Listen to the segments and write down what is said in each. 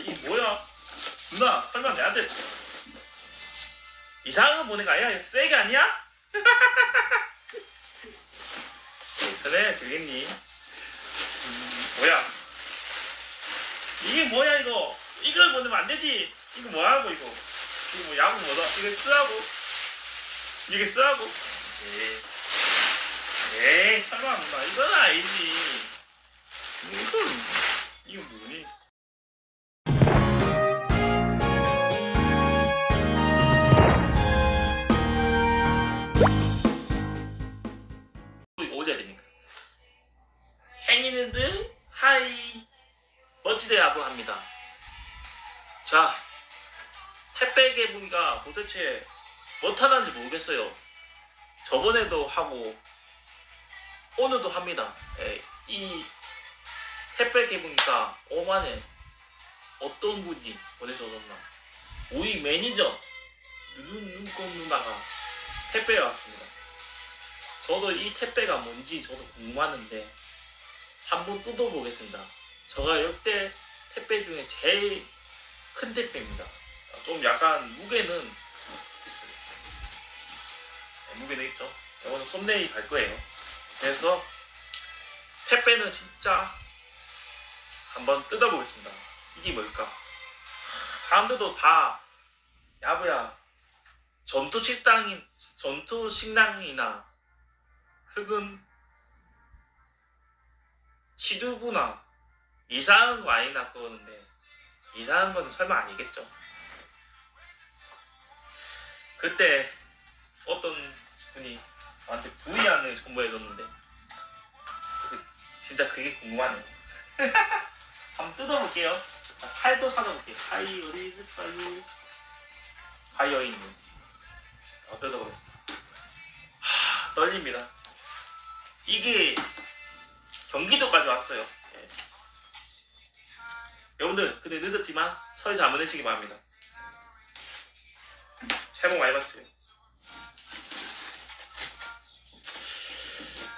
이게 뭐야? 누나 설마 내한테 이상한 거거 아니야? 세게 아니야? 그래 되겠니? 음, 뭐야? 이게 뭐야 이거? 이걸 보내면 안 되지? 이거 뭐하고 이거? 이거 뭐 야구 뭐다? 이거 쓰라고? 이게 쓰라고? 에이, 에이 설마 누나 이건 아니지. 이건 이거 뭐니? 자, 택배 개분이가 도대체 못하는지 모르겠어요. 저번에도 하고 오늘도 합니다. 예, 이 택배 개분이가 오만에 어떤 분이 보내주셨나? 우리 매니저 눈 눈꽃 누나가 택배에 왔습니다. 저도 이 택배가 뭔지 저도 궁금하는데 한번 뜯어보겠습니다. 저가 역대 택배 중에 제일 큰 택배입니다. 좀 약간 무게는 있어요. 네, 무게는 있죠. 이거는 썸네일 갈 거예요. 그래서 택배는 진짜 한번 뜯어보겠습니다. 이게 뭘까? 사람들도 다 야부야 전투 식당인 전투 식당이나 흑은 시두부나 이상한 거 아니나 그러는데 이상한 건 설마 아니겠죠? 그때 어떤 분이 저한테 두리안을 첨부해줬는데 그- 진짜 그게 궁금하네요. 한번 뜯어볼게요. 자, 팔도 찾아볼게요. 파이 어디 있지? 파이 파이어 있는 어, 뜯어보겠습니다. 하, 떨립니다. 이게 경기도까지 왔어요. 예. 여러분들 근데 늦었지만 서해 잘 보내시기 바랍니다. 새해 복 많이 받으세요.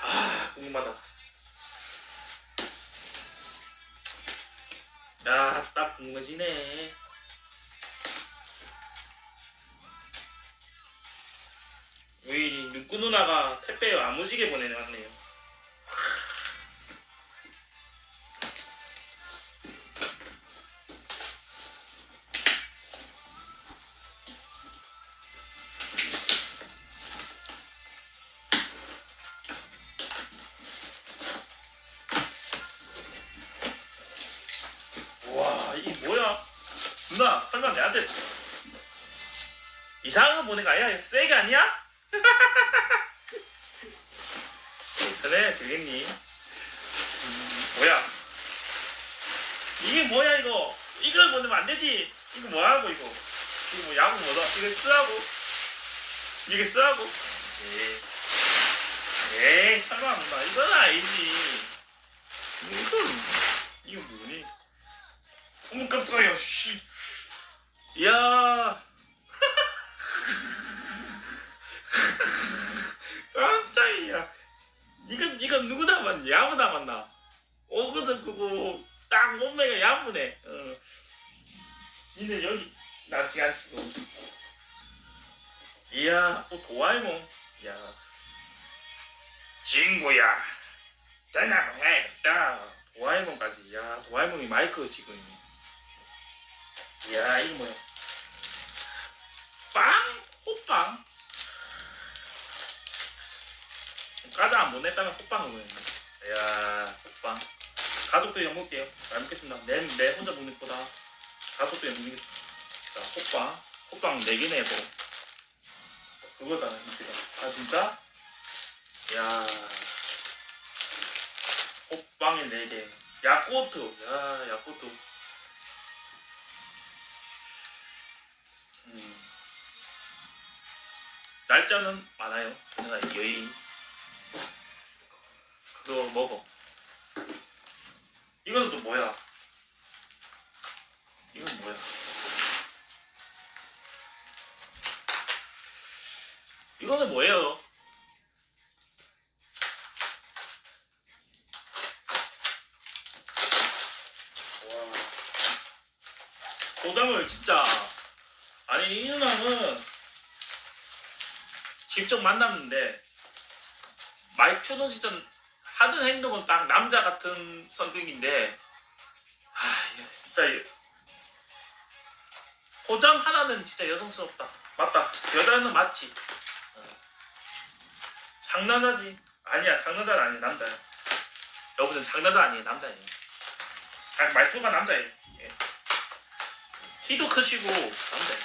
아 궁금하다. 야딱 궁금해지네. 우리 눈꾸 누나가 택배 아무지게 보내놨네요. 이게 뭐야? 누나 설마 내한테 이상한 거 보낸 거 아니야? 세게 아니야? 그래 되겠니? 음, 뭐야? 이게 뭐야 이거? 이걸 보내면 안 되지? 이거 뭐 하고 이거? 이거 뭐 야구 뭐다? 이거 쓰라고? 이게 쓰라고? 에이, 에이 설마 누나 이건 아니지. 이건 이거 뭐니? 어머 깜짝이야 씨. 이야. 깜짝이야. 이건 이건 누구 닮았니? 야무 닮았나? 오거든 그거 딱 몸매가 야무네. 어. 니는 여기 낫지 않시고. 이야 또 도와이몽. 야. 친구야. 떠나봐야겠다. 도와이몽까지. 야 도와이몽이 마이크 있네. 이야 이거 뭐야? 빵? 호빵? 과자 안 보냈다면 호빵을 보냈네. 이야, 호빵. 가족들이랑 먹을게요. 잘 먹겠습니다. 내, 내 혼자 먹는 것보다 가족들이랑 먹는 게. 자, 호빵. 호빵 4개네, 뭐. 그거다, 인기가. 아, 진짜? 이야. 호빵이 4개. 야꼬트. 야, 야꼬트. 날짜는 많아요. 내가 여인. 그거 먹어. 이건 또 뭐야? 이건 뭐야? 이거는 뭐예요? 와. 고장을 진짜 아니 이 누나는 직접 만났는데 말투는 진짜 하는 행동은 딱 남자 같은 성격인데 아 진짜 이- 고장 하나는 진짜 여성스럽다. 맞다. 여자는 맞지. 어. 장난하지. 아니야 장난자는 아니야 남자야. 여러분들 장난자 아니에요 남자예요. 아, 말투가 남자예요. 예. 키도 크시고 남자예요.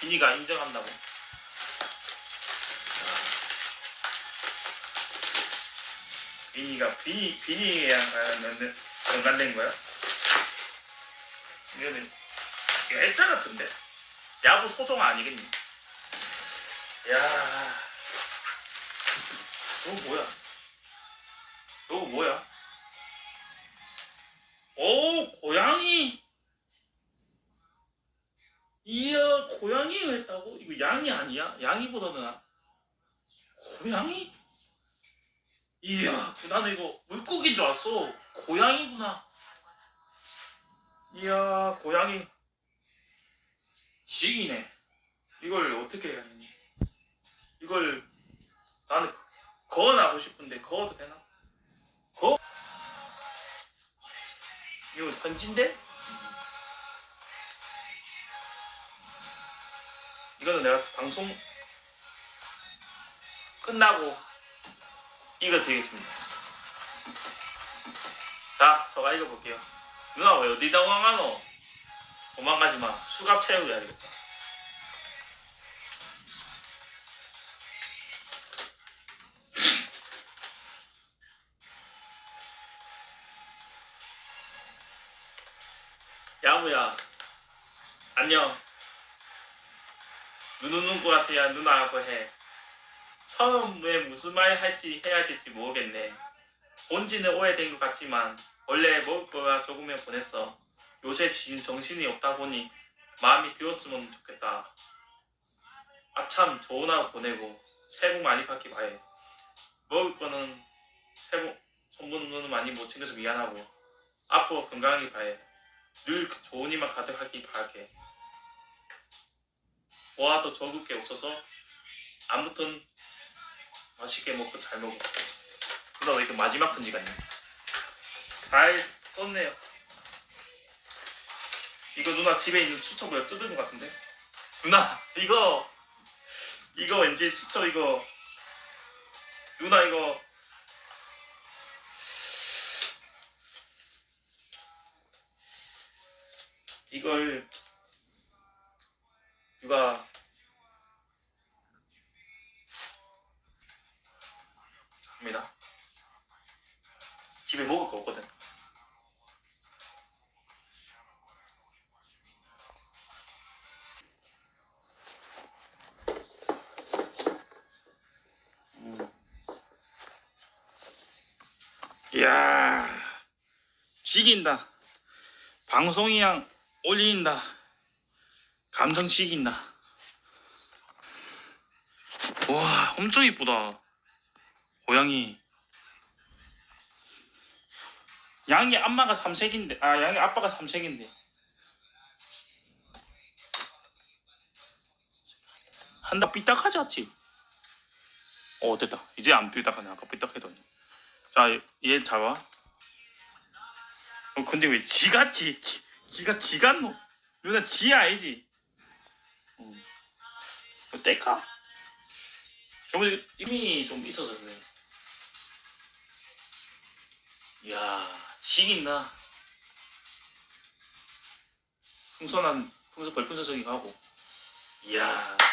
비니가 인정한다고 비니가 비니 비니랑 연- 연관된 거야? 이거는 이거 액자 같은데 야구 소송 아니겠니? 야, 이거 뭐야? 이거 뭐야? 오 고양이 이야 고양이가 했다고? 이거 양이 아니야? 양이보다는 나- 고양이? 이야 나는 이거 물고기인 줄 알았어 고양이구나 이야 고양이 시기네 이걸 어떻게 해야 되니 이걸 나는 거어나고 싶은데 거어도 되나? 거? 이거 편지인데? 이거는 내가 방송 끝나고 이거 드리겠습니다. 자, 저가 읽어볼게요. 누나 왜 어디 당황하노? 도망가지 마. 수갑 채우고 해야겠다. 야무야, 안녕. 눈웃는 것 같으야 누나하고 해. 처음에 무슨 말 할지 해야 될지 모르겠네. 본지는 오해된 것 같지만 원래 먹을 거가 조금에 보냈어. 요새 지금 정신이 없다 보니 마음이 비웠으면 좋겠다. 아참 좋은 하루 보내고 새해 복 많이 받기 바래. 먹을 거는 새해 복 전부는 많이 못 챙겨서 미안하고 앞으로 건강하게 바래. 늘 좋은 일만 가득하기 바랄게. 모아도 적을 게 없어서 아무튼 맛있게 먹고 잘 먹어. 누나 왜 이렇게 마지막 편지 같냐? 잘 썼네요. 이거 누나 집에 있는 수첩 왜 뜯은 것 같은데? 누나 이거 이거 왠지 수첩 이거 누나 이거 이걸 누가 합니다. 집에 먹을 거 없거든. 음. 이야, 식인다. 방송이양 올린다. 감성 식인다. 와, 엄청 이쁘다. 고양이. 양이 엄마가 삼색인데, 아, 양이 아빠가 삼색인데. 한다 삐딱하지 않지? 어, 됐다. 이제 안 삐딱하네. 아까 삐딱하더니. 자, 얘, 얘 잡아. 어, 근데 왜 지같지? 기, 기가 지같노? 누나 지 아니지? 어. 어? 저번에 이미 좀 있어서 그래. 이야, 식인다. 풍선한, 풍선 별풍선 저기 가고. 이야.